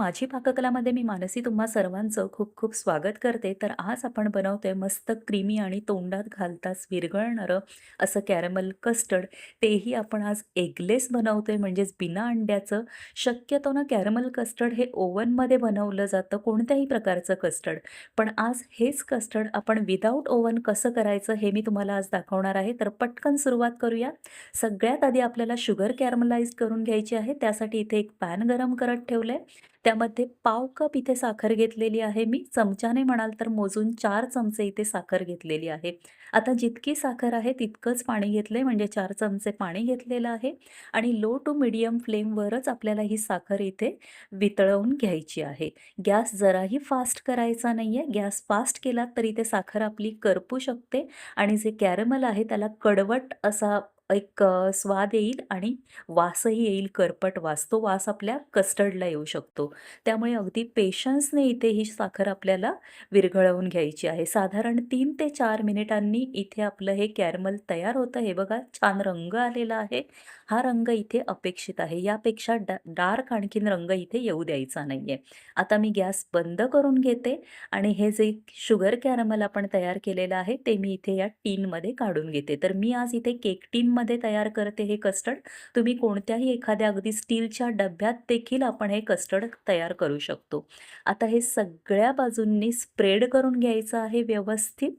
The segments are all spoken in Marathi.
माझी पाककलामध्ये मी मानसी तुम्हा सर्वांचं खूप खूप स्वागत करते. तर आज आपण बनवतोय मस्त क्रीमी आणि तोंडात घालताच विरघळणारं असं कॅरमल कस्टर्ड. तेही आपण आज एगलेस बनवतोय म्हणजेच बिना अंड्याचं. शक्यतो ना कॅरमल कस्टर्ड हे ओव्हनमध्ये बनवलं जातं कोणत्याही प्रकारचं कस्टर्ड. पण आज हेच कस्टर्ड आपण विदाऊट ओव्हन कसं करायचं हे मी तुम्हाला आज दाखवणार आहे. तर पटकन सुरुवात करूया. सगळ्यात आधी आपल्याला शुगर कॅरमलाइज करून घ्यायची आहे. त्यासाठी इथे एक पॅन गरम करत ठेवलं आहे त्यामध्ये पाव कप इथे साखर घेतलेली आहे मी. चमच्याने म्हणाल तर मोजून चार चमचे इथे साखर घेतलेली आहे. आता जितकी साखर आहे तितकंच पाणी घेतले म्हणजे चार चमचे पाणी घेतलेलं आहे आणि लो टू मीडियम फ्लेमवरच आपल्याला ही साखर इथे वितळवून घ्यायची आहे. गॅस जराही फास्ट करायचा नाही आहे गॅस फास्ट केलात तरी ते साखर आपली करपू शकते आणि जे कॅरमल आहे त्याला कडवट असा एक स्वाद येईल आणि वासही येईल करपट वास. तो वास आपल्या कस्टर्डला येऊ शकतो. त्यामुळे अगदी पेशन्सने इथे ही साखर आपल्याला विरघळवून घ्यायची आहे. साधारण तीन ते चार मिनिटांनी इथे आपलं हे कॅरमल तयार होतं. हे बघा छान रंग आलेला आहे. हा रंग इथे अपेक्षित आहे. यापेक्षा डा डार्क आणखीन रंग इथे येऊ द्यायचा नाहीये. आता मी गॅस बंद करून घेते आणि हे जे शुगर कॅरमल आपण तयार केलेलं आहे ते मी इथे या टीनमध्ये काढून घेते. तर मी आज इथे केक मध्ये तयार करते हे कस्टर्ड. तुम्ही कोणत्याही एखाद्या अगदी स्टीलच्या डब्यात देखील आपण हे कस्टर्ड तयार करू शकतो. आता हे सगळ्या बाजूंनी स्प्रेड करून घ्यायचं आहे व्यवस्थित.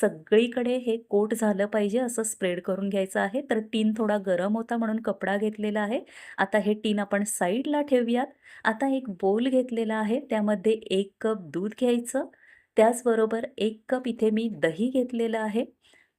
सगळीकडे हे कोट झालं पाहिजे असं स्प्रेड करून घ्यायचं आहे. तर टीन थोडा गरम होता म्हणून कपडा घेतलेला आहे. आता हे टीन आपण साईडला ठेवूयात. आता एक बोल घेतलेला आहे. त्यामध्ये एक कप दूध घ्यायचं. त्याचबरोबर एक कप इथे मी दही घेतलेलं आहे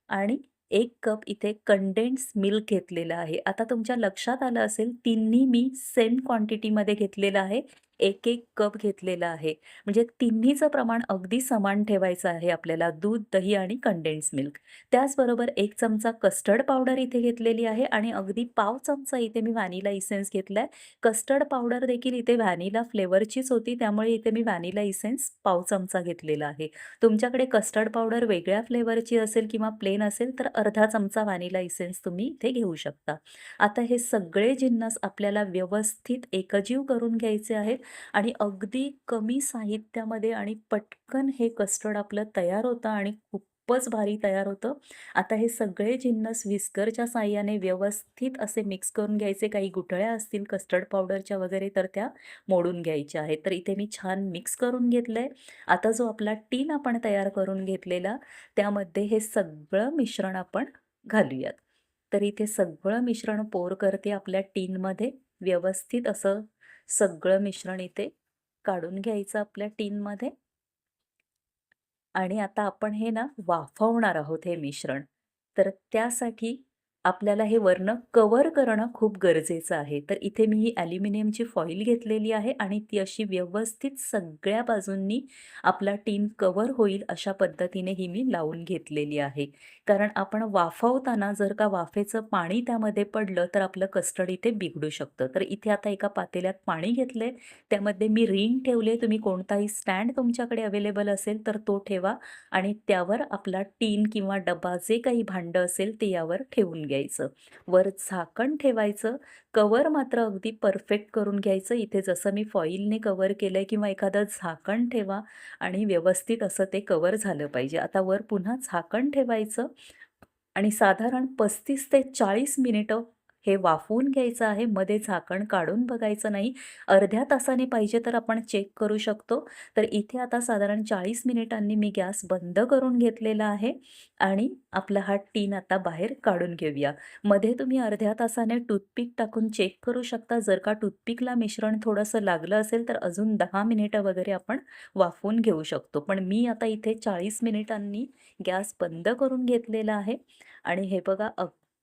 आणि 1 कप इथे कंडेन्स मिल्क घेतलेलं आहे. आता तुमच्या लक्षात आलं असेल तिन्ही मी सेम क्वांटिटीमध्ये घेतलेलं आहे. 1-1 कप घेतलेला आहे. म्हणजे तिन्हीचं प्रमाण अगदी समान ठेवायचं आहे आपल्याला दूध, दही आणि कंडेन्स मिल्क. त्याचबरोबर एक चमचा कस्टर्ड पावडर इथे घेतलेली आहे आणि अगदी पाव चमचा इथे मी व्हॅनिला इसेन्स आहे कस्टर्ड पावडर देखील इथे व्हॅनिला फ्लेवरचीच होती त्यामुळे इथे मी व्हॅनिला इसेन्स पाव चमचा घेतलेला आहे. तुमच्याकडे कस्टर्ड पावडर वेगळ्या फ्लेवरची असेल किंवा प्लेन असेल तर अर्धा चमचा व्हॅनिला इसेन्स तुम्ही इथे घेऊ शकता. आता हे सगळे जिन्नस आपल्याला व्यवस्थित एकजीव करून घ्यायचे आहेत आणि अगदी कमी साहित्यामध्ये आणि पटकन हे कस्टर्ड आपलं तयार होतं आणि खूपच भारी तयार होतं. आता हे सगळे जिन्नस विस्करच्या साह्याने व्यवस्थित असे मिक्स करून घ्यायचे. काही गुठळ्या असतील कस्टर्ड पावडरच्या वगैरे तर त्या मोडून घ्यायच्या आहेत. तर इथे मी छान मिक्स करून घेतलंय. आता जो आपला टीन आपण तयार करून घेतलेला त्यामध्ये हे सगळं मिश्रण आपण घालूयात. तर इथे सगळं मिश्रण पोर करते आपल्या टीनमध्ये. व्यवस्थित असं सगळं मिश्रण इथे काढून घ्यायचं आपल्या टीनमध्ये. आणि आता आपण हे ना वाफवणार आहोत हे मिश्रण. तर त्यासाठी आपल्याला हे वर्ण कवर करणं खूप गरजेचं आहे. तर इथे मी ही ॲल्युमिनियमची फॉईल घेतलेली आहे आणि ती अशी व्यवस्थित सगळ्या बाजूंनी आपला टीन कवर होईल अशा पद्धतीने ही मी लावून घेतलेली आहे. कारण आपण वाफवताना जर का वाफेचं पाणी त्यामध्ये पडलं तर आपलं कस्टर्ड इथे बिघडू शकतं. तर इथे आता एका पातेल्यात पाणी घेतलंय. त्यामध्ये मी रिंग ठेवले. तुम्ही कोणताही स्टँड तुमच्याकडे अवेलेबल असेल तर तो ठेवा आणि त्यावर आपला टीन किंवा डबा जे काही भांडं असेल ते यावर ठेवून घ्यायचं. वर झाकण ठेवायचं. कवर मात्र अगदी परफेक्ट करून घ्यायचं. इथे जसं मी फॉइलने कव्हर केलंय किंवा एखादं झाकण ठेवा आणि व्यवस्थित असं ते कव्हर झालं पाहिजे. आता वर पुन्हा झाकण ठेवायचं आणि साधारण 35 ते 40 मिनिटं हे वाफवून घ्यायचं आहे. मध्ये झाकण काढून बघायचं नाही. अर्ध्या तासाने पाहिजे तर आपण चेक करू शकतो. तर इथे आता साधारण 40 मिनिटांनी मी गॅस बंद करून घेतलेला आहे आणि आपला हा टीन आता बाहेर काढून घेऊया. मध्ये तुम्ही अर्ध्या तासाने टूथपिक टाकून चेक करू शकता. जर का टूथपिकला मिश्रण थोडंसं लागलं असेल तर अजून दहा मिनिटं वगैरे आपण वाफवून घेऊ शकतो. पण मी आता इथे 40 मिनिटांनी गॅस बंद करून घेतलेला आहे आणि हे बघा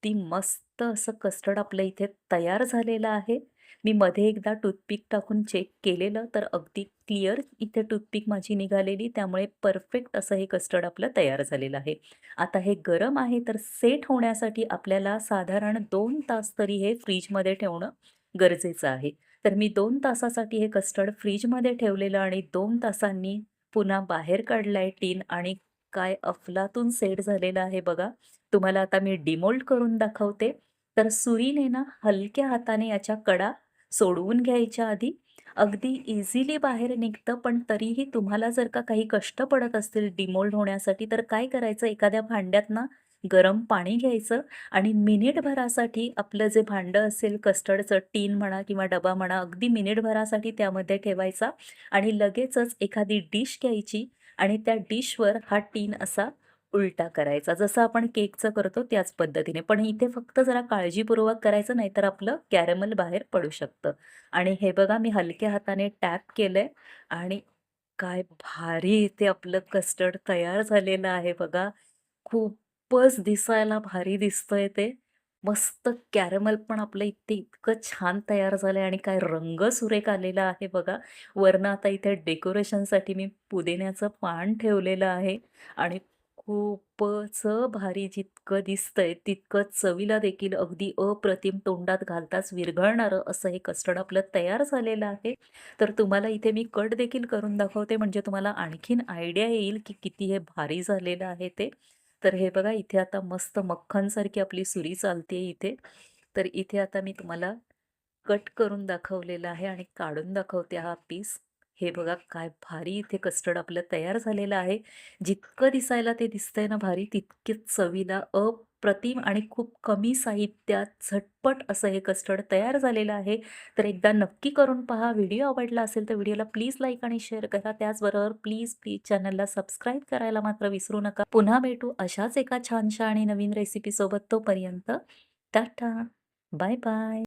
अगदी मस्त असं कस्टर्ड आपलं इथे तयार झालेलं आहे. मी मध्ये एकदा टूथपिक टाकून चेक केलेलं तर अगदी क्लिअर इथे टूथपिक माझी निघालेली. त्यामुळे परफेक्ट असं हे कस्टर्ड आपलं तयार झालेलं आहे. आता हे गरम आहे तर सेट होण्यासाठी आपल्याला साधारण दोन तास तरी हे फ्रीजमध्ये ठेवणं गरजेचं आहे. तर मी दोन तासासाठी हे कस्टर्ड फ्रीजमध्ये ठेवलेलं आणि दोन तासांनी पुन्हा बाहेर काढलाय टीन आणि काय अफलातून सेट झालेलं आहे बघा. तुम्हाला आता मी डिमोल्ड करून दाखवते. तर सुरीने ना हलक्या हाताने याच्या कडा सोडवून घ्यायच्या आधी अगदी इझिली बाहेर निघतं. पण तरीही तुम्हाला जर का काही कष्ट पडत असतील डिमोल्ड होण्यासाठी, तर काय करायचं एखाद्या भांड्यात ना गरम पाणी घ्यायचं आणि मिनिटभरासाठी आपलं जे भांडं असेल कस्टर्डचं टीन म्हणा किंवा डबा म्हणा, अगदी मिनिटभरासाठी त्यामध्ये ठेवायचा आणि लगेचच एखादी डिश घ्यायची आणि त्या डिशवर हा टीन असा उलटा करायचा. जसं आपण केकचं करतो त्याच पद्धतीने. पण इथे फक्त जरा काळजीपूर्वक करायचं नाही तर आपलं कॅरमल बाहेर पडू शकतं. आणि हे बघा मी हलक्या हाताने टॅप केलंय आणि काय भारी इथे आपलं कस्टर्ड तयार झालेलं आहे बघा. खूपच दिसायला भारी दिसतंय ते. मस्त कॅरमल पण आपलं इथे इतकं छान तयार झालं आहे आणि काय रंग सुरेख आलेला आहे बघा. वरनं आता इथे डेकोरेशनसाठी मी पुदिन्याचं पान ठेवलेलं आहे आणि खूपच भारी जितकं दिसतंय तितकं चवीला देखील अगदी अप्रतिम तोंडात घालताच विरघळणारं असं हे कस्टर्ड आपलं तयार झालेलं आहे. तर तुम्हाला इथे मी कट देखील करून दाखवते म्हणजे तुम्हाला आणखीन आयडिया येईल की किती हे भारी झालेलं आहे ते. तर हे बघा इथे आता मस्त मक्खनसारखी आपली सुरी चालते इथे. तर इथे आता मी तुम्हाला कट करून दाखवलेलं आहे आणि काढून दाखवते हा पीस. हे बघा काय भारी इथे कस्टर्ड आपलं तयार झालेलं आहे. जितकं दिसायला ते दिसतंय ना भारी, तितकेच चवीला अप्रतिम आणि खूप कमी साहित्यात झटपट असं हे कस्टर्ड तयार झालेलं आहे. तर एकदा नक्की करून पहा. व्हिडिओ आवडला असेल तर व्हिडिओला प्लीज लाईक आणि शेअर करा. त्याचबरोबर प्लीज, प्लीज चॅनलला सबस्क्राईब करायला मात्र विसरू नका. पुन्हा भेटू अशाच एका छानशा आणि नवीन रेसिपीसोबत. तोपर्यंत टाटा. Bye bye.